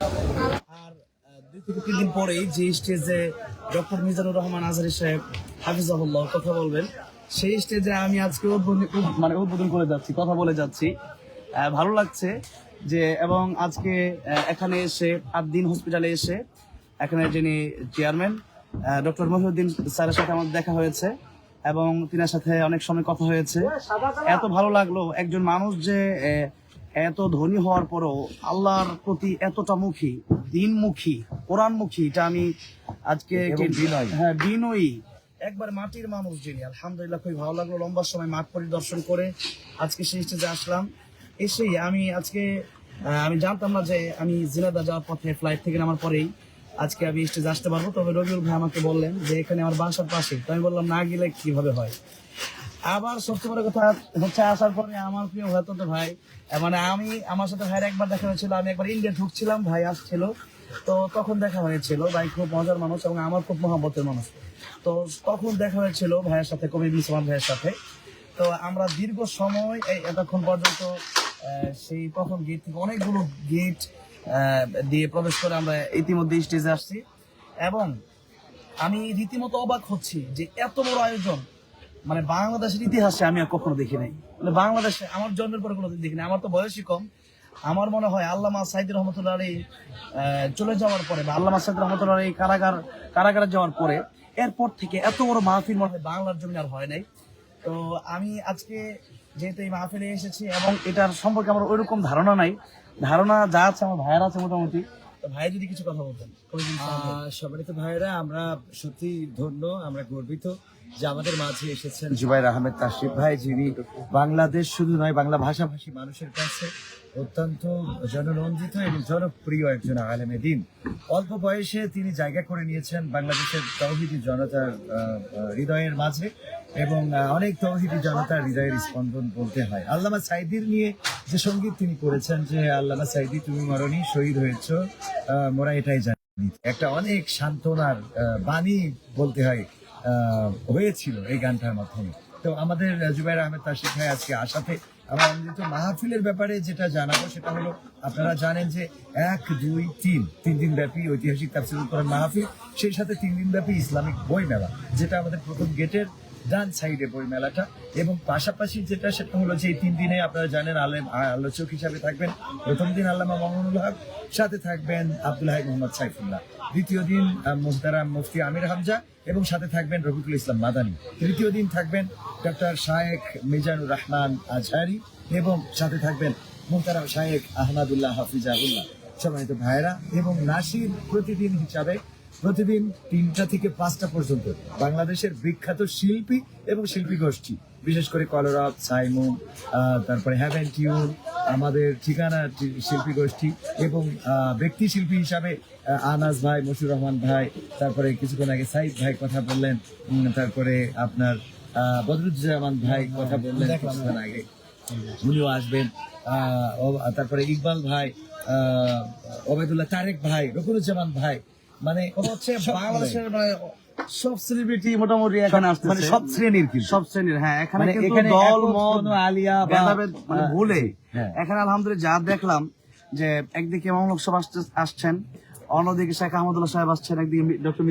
আর দুই থেকে তিন দিন পরেই যে স্টেজে ডক্টর মিজানুর রহমান সাহেব হাফিজাহুল্লাহ কথা বলবেন, সেই স্টেজে আমি আজকে মানে উদ্বোধন করে যাচ্ছি, কথা বলে যাচ্ছি। ভালো লাগছে যে, এবং আজকে এখানে এসে আদ্দিন হসপিটালে এসে এখানে যিনি চেয়ারম্যান ডক্টর মহিউদ্দিন স্যারের সাথে আমার দেখা হয়েছে এবং তিনার সাথে অনেক সময় কথা হয়েছে। এত ভালো লাগল, একজন মানুষ যে এত ধনী হওয়ার পরও আল্লাহর প্রতি এতটা মুখী দিনমুখী কোরআনমুখী এটা আমি আজকে হ্যাঁ বিনয়ী একবার মাটির মানুষ যিনি আলহামদুলিল্লাহ খুবই ভালো লাগল লম্বা সময় মাঠ পরিদর্শন করে আজকে সেই স্টেজে আসলাম। এসেই আমি আজকে আমি জানতাম না যে আমি জিনাদা যাওয়ার পথে ফ্লাইট থেকে নামার পরেই আজকে আমি স্টেজে আসতে পারব। তবে রবিউল ভাই আমাকে বললেন যে এখানে আমার বাসার পাশে। তো আমি বললাম না গেলে কীভাবে হয়? আবার সবচেয়ে বড় কথা হচ্ছে, আসার পরে আমার প্রিয় ভাইতো ভাই মানে আমি আমার সাথে ভাইয়ের একবার দেখা হয়েছিল, আমি একবার ইন্ডিয়া ঢুকছিলাম ভাই আসছিল, তো তখন দেখা হয়েছিল, ভাই খুব মজার মানুষ এবং আমার খুব মহাব্বতের মানুষ। তো তখন দেখা হয়েছিল ভাইয়ের সাথে কবি বিসমান ভাইয়ের সাথে। তো আমরা দীর্ঘ সময় এই এতক্ষণ পর্যন্ত সেই প্রথম গেট থেকে অনেকগুলো গেট দিয়ে প্রবেশ করে আমরা ইতিমধ্যে স্টেজে আসছি। এবং আমি রীতিমতো অবাক হচ্ছি যে এত বড় আয়োজন মানে বাংলাদেশের ইতিহাসে আমি আর কখনো দেখি নাই। মানে বাংলাদেশে আমার জন্মের পরে কোনো দেখি নাই। আমার তো বয়সই কম। আমার মনে হয় আল্লামা সাইদ রহমতুল্লাহ আলী চলে যাওয়ার পরে বা আল্লামা সাইদ রহমতুল্লাহ আলী কারাগার, কারাগারে যাওয়ার পরে এরপর থেকে এত বড় মাহফিল মনে হয় বাংলার জমি আর হয় নাই। তো আমি আজকে যেহেতু এই মাহফিলে এসেছি এবং এটার সম্পর্কে আমার ওইরকম ধারণা নাই। ধারণা যা আছে আমার ভাইয়ের আছে মোটামুটি। তো ভাই যদি কিছু কথা বলতেন কবির ইসলাম ভাই। আহ, সম্মানিত ভাইরা আমরা সত্যি ধন্য আমরা গর্বিত যে আমাদের মাঝে এসেছেন জুবাইর আহমেদ তাশরিফ ভাই যিনি বাংলাদেশ শুধু নয় বাংলা ভাষাভাষী মানুষের কাছে অত্যন্ত জননন্দিত এবং জনপ্রিয় একজন আলেমে দিন অল্প বয়সে তিনি জায়গা করে নিয়েছেন বাংলাদেশের তৌহিদি জনতার হৃদয়ের মাঝে এবং অনেক তৌহিদি জনতার হৃদয়ের স্পন্দন বলতে হয়। আল্লামা সাইদির নিয়ে যে সংগীত তিনি করেছেন যে, আল্লামা সাইদি, তুমি মরণী, শহীদ হয়েছ মোরা এটাই জানি। একটা অনেক সান্ত্বনার বাণী বলতে হয় হয়েছিল এই গানটার মাধ্যমে। তো আমাদের জুবাইর আহমেদ তাশিফ ভাই আজকে আসাতে আমরা আনন্দিত। মাহফিলের ব্যাপারে যেটা জানাব সেটা হলো, আপনারা জানেন যে এক, দুই, তিন তিন দিন ব্যাপী ঐতিহাসিক তাফসিরুল কোরআন মাহফিল, সেই সাথে তিন দিন ব্যাপী ইসলামিক বই মেলা যেটা আমাদের প্রথম গেটের ডান সাইডে বই মেলাটা এবং পাশাপাশি যেটা, সেটা হলো যে তিন দিনে আপনারা জানেন আলেম, আলোচক হিসাবে থাকবেন প্রথম দিন আল্লামা মামুনুল হক, সাথে থাকবেন আব্দুল হাই মোহাম্মদ সাইফুল্লাহ। দ্বিতীয় দিন মুহতারাম মুফতি আমির হামজা এবং সাথে থাকবেন রফিকুল ইসলাম মাদানী। তৃতীয় দিন থাকবেন ডক্টর শায়েখ মিজানুর রহমান আজহারি এবং সাথে থাকবেন মুহতারাম শায়েখ আহমদুল্লাহ হাফিজাহুল্লাহ। সম্মানিত ভাইরা এবং নাসির প্রতিদিন হিসাবে প্রতিদিন তিনটা থেকে পাঁচটা পর্যন্ত বাংলাদেশের বিখ্যাত শিল্পী এবং শিল্পী গোষ্ঠী। বিশেষ করে কলরব সাইমুন তারপরে হ্যাভেন টিউন আমাদের ঠিকানা শিল্পী গোষ্ঠী এবং ব্যক্তি শিল্পী হিসাবে আনাজ ভাই মশিউর রহমান ভাই তারপরে কিছুক্ষণ আগে সাইদ ভাই কথা বললেন তারপরে আপনার আহ, বদরুজ্জামান ভাই কথা বললেন কিছুক্ষণ আগে। উনিও আসবেন। আহ, তারপরে ইকবাল ভাই আহ, ওবায়দুল্লাহ তারেক ভাই রকুরুজ্জামান ভাই মানে হচ্ছে বাংলাদেশের মানে সব সেলিব্রিটি মোটামুটি এখানে আসছে মানে সব শ্রেণির কিন্তু। সব শ্রেণির হ্যাঁ এখানে মানে কিন্তু দল মত আলিয়া মানে ভুলে। হ্যাঁ। এখানে আলহামদুলিল্লাহ যা দেখলাম যে একদিকে মামলক আসছেন অন্যদিকে শেখ আহমদুল্লাহ সাহেব আসছেন একদিকে ডক্টর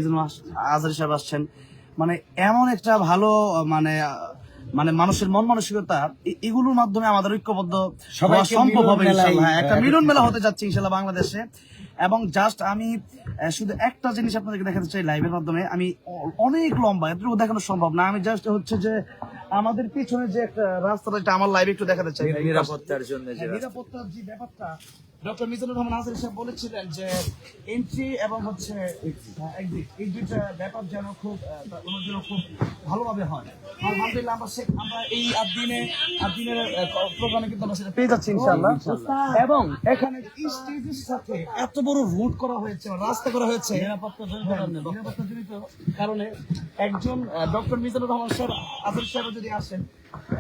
আজহারি সাহেব আসছেন। মানে এমন একটা ভালো মানে মানে মানুষের মন মানসিকতা এগুলোর মাধ্যমে আমাদের ঐক্যবদ্ধ সম্ভব হবে ইনশাআল্লাহ হ্যাঁ, একটা মিলন মেলা হতে যাচ্ছে ইনশাল্লাহ বাংলাদেশে। এবং জাস্ট আমি শুধু একটা জিনিস আপনাদেরকে দেখাতে চাই লাইভের মাধ্যমে। আমি অনেক লম্বা এতটুকু দেখানো সম্ভব না। আমি জাস্ট হচ্ছে যে আমাদের পিছনে যে একটা রাস্তাটা আমার লাইভে একটু দেখাতে চাই। নিরাপত্তার জন্য হ্যাঁ, নিরাপত্তার যে ব্যাপারটা ডক্টর মিজানুর রহমান সাহেব বলেছিলেন যে এন্ট্রি এবং হচ্ছে হ্যাঁ, এই দুইটা ব্যাপার যেন খুব ওনার জন্য খুব ভালোভাবে হয়। আলহামদুলিল্লাহ আমরা সে- আমরা এই আদিনে আদিনের প্রোগ্রামে কিন্তু আমরা সেটা পেয়ে যাচ্ছি ইনশাআল্লাহ। এবং এখানে স্টেজের সাথে এত বড় রুট করা হয়েছে রাস্তা করা হয়েছে। নিরাপত্তা নিরাপত্তা জনিত কারণে একজন ডক্টর মিজানুর রহমান আজহারি সাহেব যদি আসেন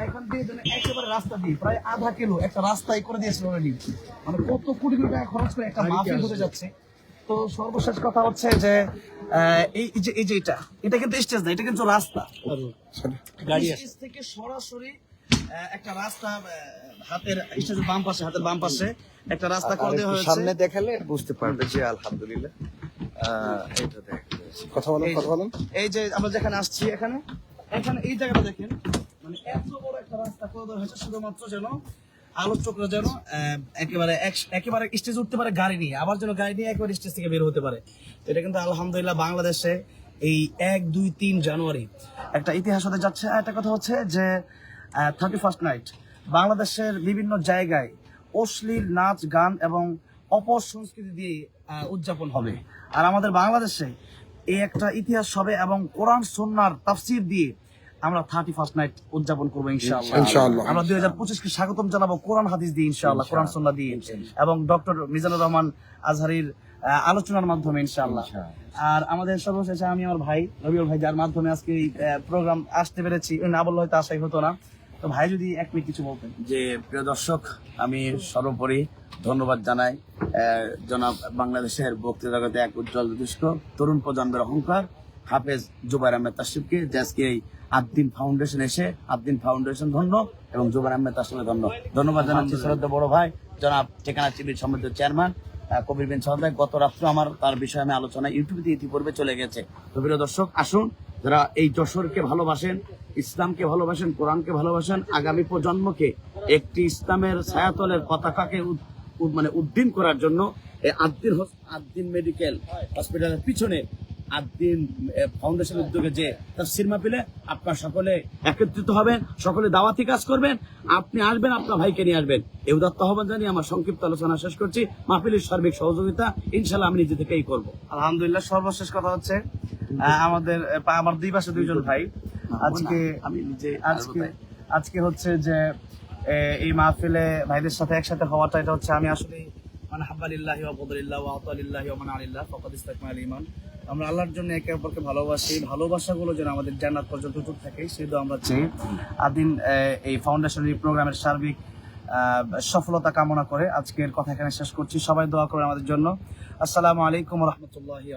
এখান দিয়ে যেন একেবারে রাস্তা দিয়ে প্রায় আধা কিলো একটা রাস্তায় করে দিয়েছিল অলরেডি মানে কত কোটি কোটি টাকা খরচ করে একটা মাহফিল হতে যাচ্ছে। তো সর্বশেষ কথা হচ্ছে যে এই এই যে এই যে এটা এটা কিন্তু স্টেজ না এটা কিন্তু রাস্তা। গাড়ি থেকে সরাসরি একটা রাস্তা হাতের স্টেজের বাম পাশে হাতের বাম পাশে একটা রাস্তা করে দেওয়া হয়েছে। সামনে দেখালে বুঝতে পারবে যে আলহামদুলিল্লাহ আহ, এটা দেখা। কথা বলেন কথা বলেন। এই যে আমরা যেখানে আসছি এখানে এখানে এই জায়গাটা দেখেন। এত বড় একটা রাস্তা শুধুমাত্র যেন যেন একেবারে এক- একেবারে উঠতে পারে গাড়ি নিয়ে, আবার যেন গাড়ি নিয়ে স্টেজ থেকে বের হতে পারে। কিন্তু আলহামদুলিল্লাহ বাংলাদেশে এই এক, দুই, তিন জানুয়ারি একটা ইতিহাস হতে যাচ্ছে। একটা কথা হচ্ছে যে থার্টি ফার্স্ট নাইট বাংলাদেশের বিভিন্ন জায়গায় অশ্লীল নাচ, গান এবং অপর সংস্কৃতি দিয়ে উদযাপন হবে। আর আমাদের বাংলাদেশে এই একটা ইতিহাস হবে এবং কোরআন সন্ন্যার তাফসির দিয়ে আমরা থার্টি ফার্স্ট নাইট উদযাপন করব ইনশাআল্লাহ। আমরা দুই হাজার পঁচিশকে স্বাগতম জানাব কোরআন হাদিস দিয়ে ইনশাআল্লাহ কোরআন সন্না দিয়ে। এবং ডক্টর মিজানুর রহমান আজহারির আলোচনার মাধ্যমে ইনশাআল্লাহ। আর আমাদের সর্বশেষে আমি আমার ভাই রবিউল ভাই যার মাধ্যমে আজকে এই প্রোগ্রাম আসতে পেরেছি না বললে হয়তো আশাই হতো না। তো ভাই যদি এক মিনিট কিছু বলতেন। যে প্রিয় দর্শক আমি সর্বোপরি ধন্যবাদ জানাই আহ, জনাব বাংলাদেশের বক্তৃতা জগতে এক উজ্জ্বল দুষ্ট তরুণ প্রজন্মের অহংকার হাফেজ জুবাইর আহমেদ তাসিফকে যে আজকে এই আদ্দিন ফাউন্ডেশন এসে আদ্দিন ফাউন্ডেশন ধন্য এবং জুবাইর আহমেদ তাসিফকে ধন্য। ধন্যবাদ জানাচ্ছি শ্রদ্ধা বড় ভাই। জনাব ঠিকানা টিভির সমৃদ্ধ চেয়ারম্যান কবির বিন সহদায় গত রাত্রে আমার তার বিষয়ে আমি আলোচনা ইউটিউবে ইতিপূর্বে চলে গেছে। তো প্রিয় দর্শক আসুন যারা এই যশোরকে ভালোবাসেন ইসলামকে ভালোবাসেন কোরআনকে ভালোবাসেন আগামী প্রজন্মকে একটি ইসলামের ছায়াতলের পতাকাকে মানে উদ্দিন করার জন্য আদ্দিন হস- আদ্দিন মেডিকেল হসপিটালের পিছনে উদ্যোগে যে আপনার সকলে একত্রিত হবেন সকলে দাওয়াতি কাজ করবেন আপনি আসবেন আপনার ভাইকে নিয়ে আসবেন। এই উদাত্ত আহ্বান জানিয়ে আমার সংক্ষিপ্ত আলোচনা শেষ করছি। মাহফিলের সার্বিক সহযোগিতা ইনশাল্লাহ আমি নিজে থেকেই করব। আলহামদুলিল্লাহ সর্বশেষ কথা হচ্ছে আমাদের আমার দুই পাশে দুইজন ভাই। আজকে আমি নিজে আজকে আজকে হচ্ছে যে এই মাহফিলে ভাইদের সাথে একসাথে হওয়াটা এটা হচ্ছে আমি আসলে মানে হাব্বালিল্লাহি ওয়া ওয়া আতালিল্লাহি ওয়া মান আলিল্লাহ ফাকাদ ইসতাকমাল ঈমান। আমরা আল্লাহর জন্য একে অপরকে ভালোবাসি। ভালোবাসাগুলো যেন আমাদের জান্নাত পর্যন্ত উঠতে থাকে সেহেতু আমরা চাই। আদিন এই ফাউন্ডেশনের প্রোগ্রামের সার্বিক সফলতা কামনা করে আজকের কথা এখানে শেষ করছি। সবাই দোয়া করে আমাদের জন্য। আসসালামু আলাইকুম রহমতুল্লাহি